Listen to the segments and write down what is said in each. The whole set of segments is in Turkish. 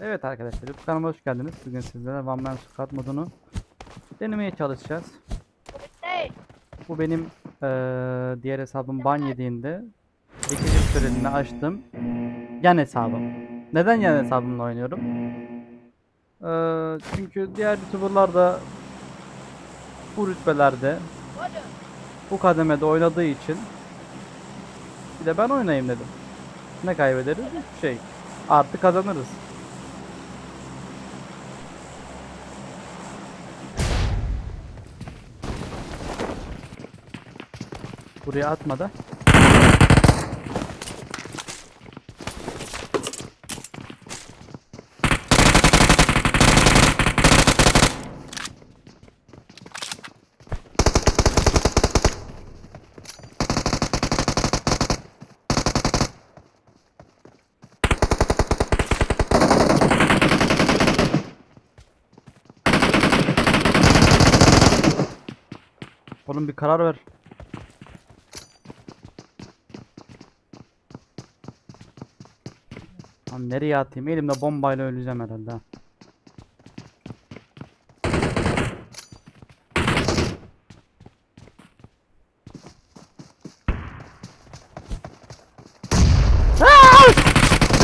Evet arkadaşlar YouTube kanalıma hoş geldiniz. Bugün sizlere One Man Squad modunu denemeye çalışacağız. Bu benim eee, diğer hesabım ban yediğinde geçici süreliğine açtım. Yan hesabım. Neden yan hesabımla oynuyorum? Eee, çünkü diğer YouTuber'lar da bu rütbelerde bu kademede oynadığı için bir de ben oynayayım dedim. Ne kaybederiz? Hiçbir şey. Artı kazanırız. Buraya atma da. Oğlum bir karar ver. Lan nereye atayım? Elimde bombayla öleceğim herhalde.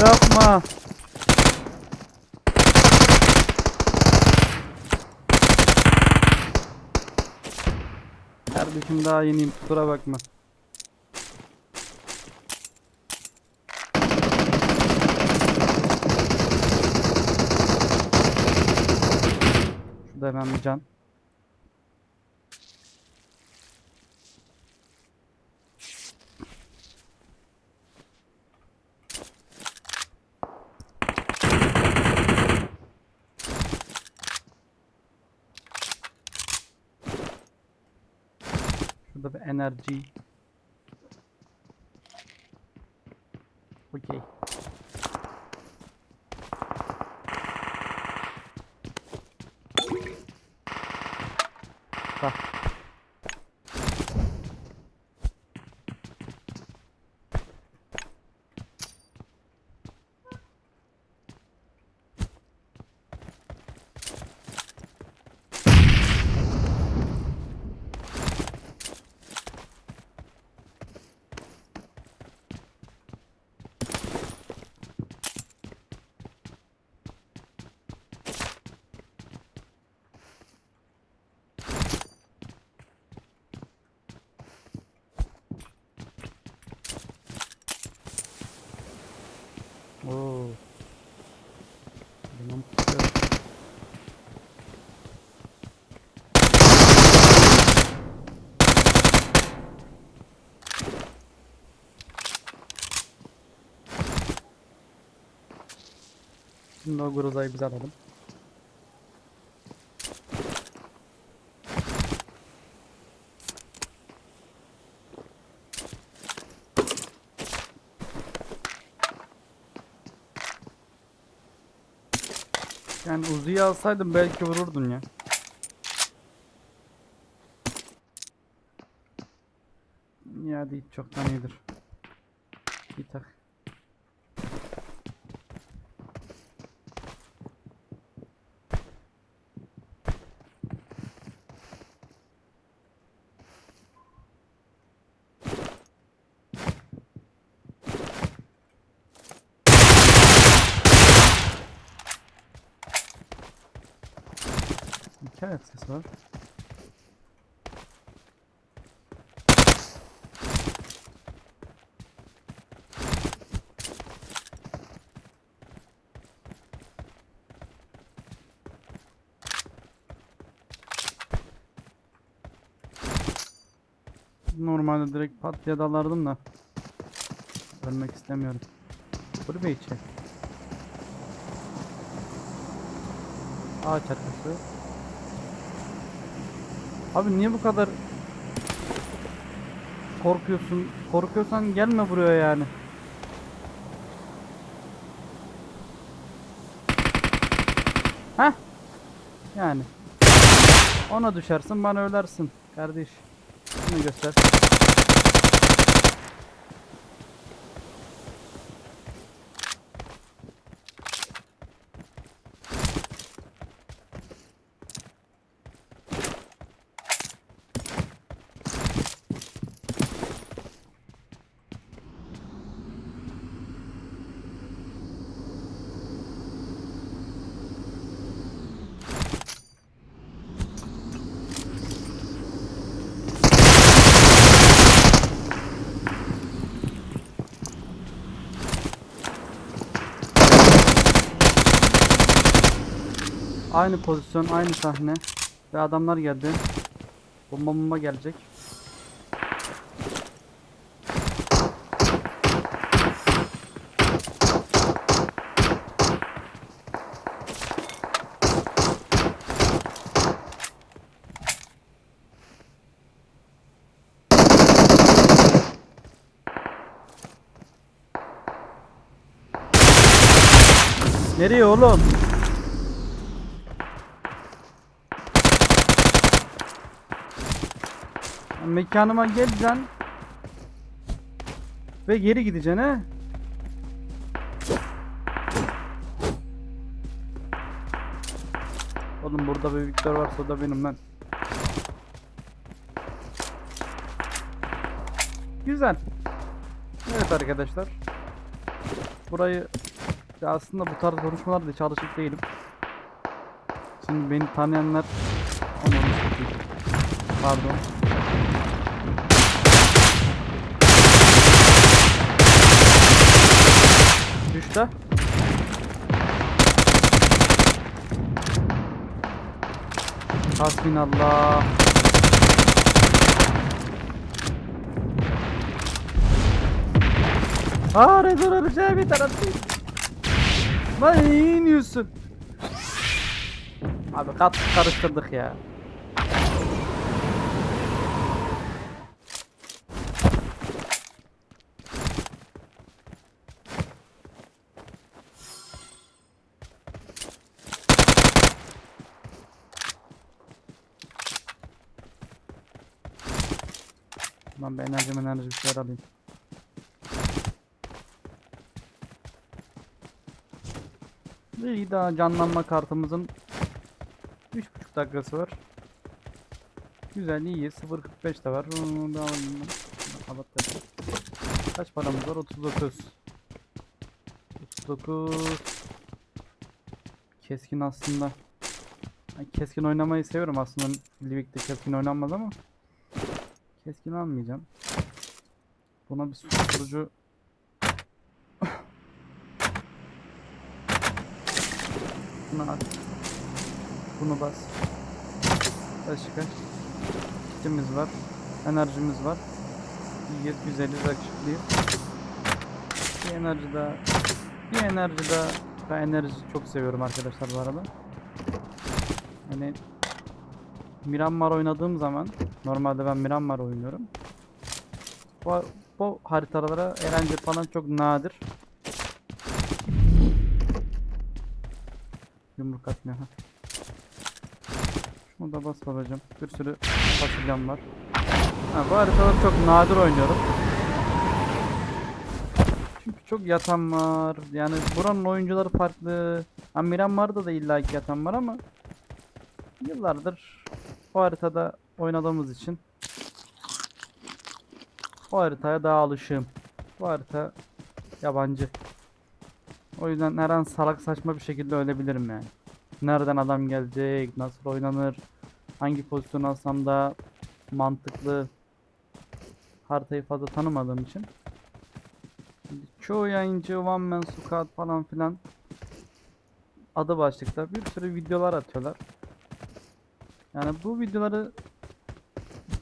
Yapma. Kardeşim daha yeniyim kusura bakma. Şurada hemen bir can. Şurada bir enerji. Şimdi o grozayı biz alalım. Yani Uzi'yi alsaydım belki vururdun ya. Ya değil çoktan iyidir. Bir tak. Ayak sesi var. Normalde direkt pat diye dalardım da Ölmek istemiyorum. Kulübe içi. Ağaç arkası. Abi niye bu kadar korkuyorsun? Korkuyorsan gelme buraya yani. Heh. Yani. Ona düşersin bana ölersin kardeş. Şunu göster. Aynı pozisyon, aynı sahne. Ve adamlar geldi. Bomba bomba gelecek. Nereye oğlum? Mekanıma geleceksin. Ve geri gideceksin he. Oğlum burada Victor varsa da benim ben. Güzel. Evet arkadaşlar. Burayı ya aslında bu tarz konuşmalarda hiç alışık değilim. Şimdi beni tanıyanlar. Pardon. Düştü. Hasbinallah. Aa rezon öleceğim bir tarafı. Lan iyi iniyorsun. Abi kat karıştırdık ya. Ben bir enerji enerji bir şeyler alayım. İyi daha canlanma kartımızın 3.5 dakikası var. Güzel iyi 0.45 de var. Onu da alalım. Kaç paramız var? 39. 39. Keskin aslında. Keskin oynamayı seviyorum aslında. Livik'te keskin oynanmaz ama. Keskin almayacağım. Buna bir susturucu Bunu at. Bunu bas. Başka. Kitimiz var. Enerjimiz var. İyiyiz, güzeliz, yakışıklıyız. Bir enerji daha. Bir enerji daha. Ben enerji çok seviyorum arkadaşlar bu arada. Hani Miramar oynadığım zaman normalde ben Miramar oynuyorum. Bu, bu haritalara eğlence falan çok nadir. Yumruk atmıyor ha. Şunu da bas babacım. Bir sürü fasulyem var. Ha, bu haritaları çok nadir oynuyorum. Çünkü çok yatan var. Yani buranın oyuncuları farklı. Ha Miramar'da da illaki yatan var ama yıllardır bu haritada oynadığımız için bu haritaya daha alışığım. Bu harita yabancı. O yüzden her an salak saçma bir şekilde ölebilirim yani. Nereden adam gelecek, nasıl oynanır, hangi pozisyon alsam da mantıklı haritayı fazla tanımadığım için. Çoğu yayıncı One Man Squad falan filan adı başlıkta bir sürü videolar atıyorlar. Yani bu videoları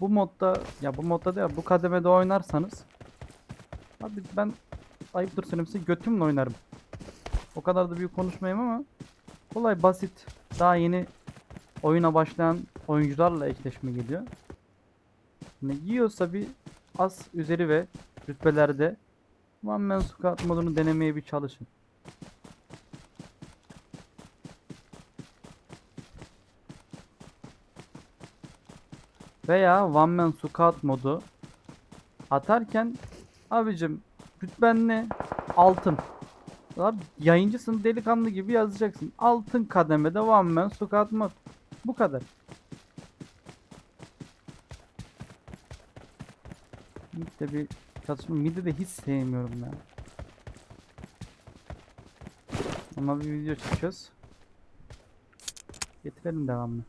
bu modda ya bu modda değil bu kademede oynarsanız abi ben ayıptır söylemesi götümle oynarım. O kadar da büyük konuşmayayım ama kolay basit daha yeni oyuna başlayan oyuncularla eşleşme geliyor. Yani yiyorsa bir az üzeri ve rütbelerde One Man Squad modunu denemeye bir çalışın. Veya One Man Squad modu atarken abicim rütben ne? Altın. Abi yayıncısın delikanlı gibi yazacaksın. Altın kademede One Man Squad mod. Bu kadar. Mid'de bir çatışma. Mid'i de hiç sevmiyorum ya. Ama bir video çekiyoruz. Getirelim devamlı.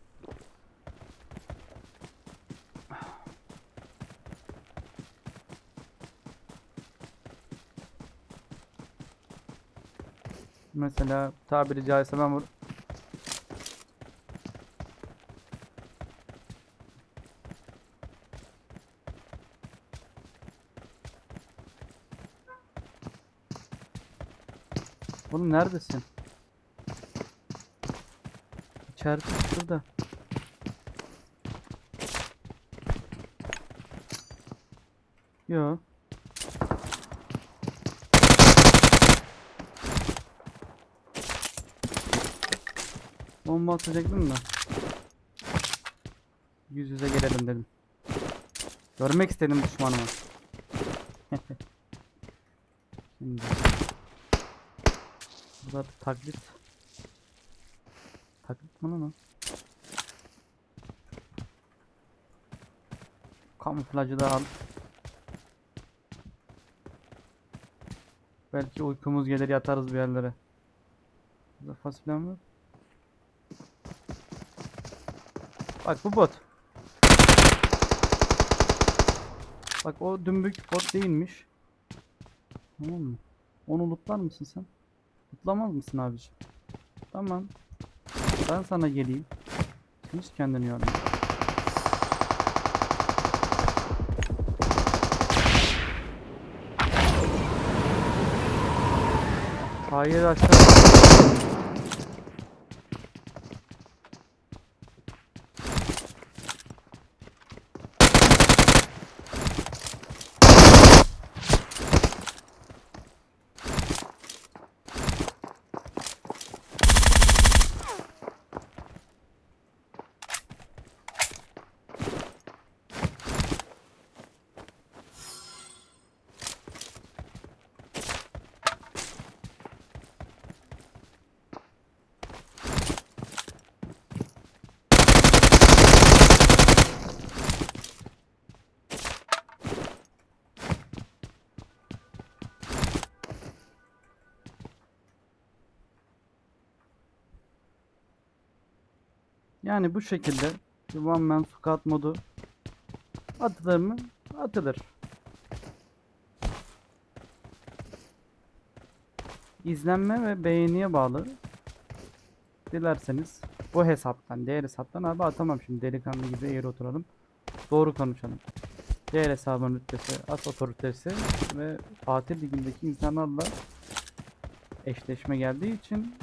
Mesela tabiri caizse ben vur. Oğlum neredesin? İçeride şurada. Yok. Bomba atacaktım da. Yüz yüze gelelim dedim. Görmek istedim düşmanımı. Şimdi. Burada taklit. Taklit mi lan o? Kamuflajı da al. Belki uykumuz gelir yatarız bir yerlere. Burada fasulyem var. Bak bu bot. Bak o dümbük bot değilmiş. Tamam mı? Onu lootlar mısın sen? Lootlamaz mısın abiciğim? Tamam. Ben sana geleyim. Hiç kendini yorma. Hayır aşağı. Yani bu şekilde bir one man squad modu atılır mı? Atılır. İzlenme ve beğeniye bağlı. Dilerseniz bu hesaptan, diğer hesaptan abi atamam şimdi delikanlı gibi eğri oturalım. Doğru konuşalım. Diğer hesabın rütbesi, as otoritesi ve Fatih Ligi'ndeki insanlarla eşleşme geldiği için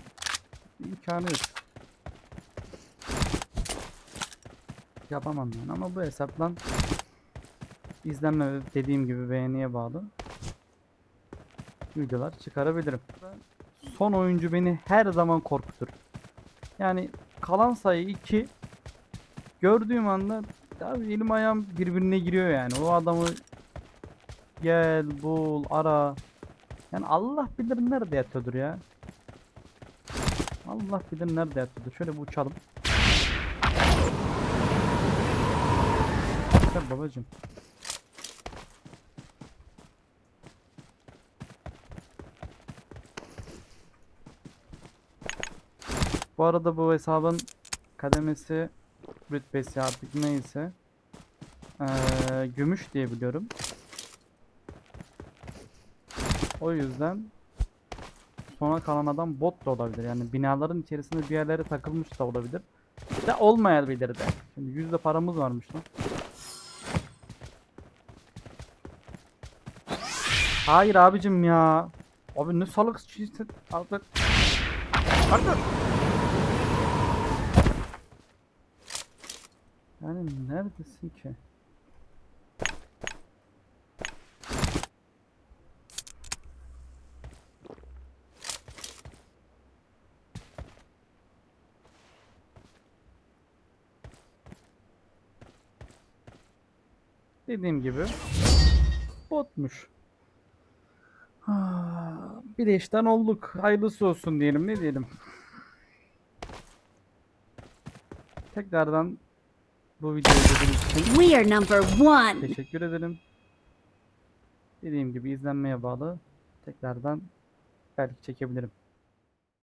imkanı yok. Yapamam yani ama bu hesaptan izlenme dediğim gibi beğeniye bağlı videolar çıkarabilirim. Son oyuncu beni her zaman korkutur. Yani kalan sayı 2 gördüğüm anda abi elim ayağım birbirine giriyor yani. O adamı gel bul ara. Yani Allah bilir nerede yatıyordur ya. Allah bilir nerede yatıyordur. Şöyle bir uçalım. Gel babacım. Bu arada bu hesabın kademesi rütbesi artık neyse eee, gümüş diye biliyorum. O yüzden sona kalan adam bot da olabilir. Yani binaların içerisinde bir yerlere takılmış da olabilir. De olmayabilir de. Şimdi yüzde paramız varmış lan. Hayır abicim ya. Abi ne salak çizdi. Artık. Artık. Yani neredesin ki? Dediğim gibi botmuş. Bir de işten olduk. Hayırlısı olsun diyelim. Ne diyelim? Tekrardan bu videoyu izlediğiniz için We are number one. teşekkür ederim. Dediğim gibi izlenmeye bağlı. Tekrardan belki çekebilirim.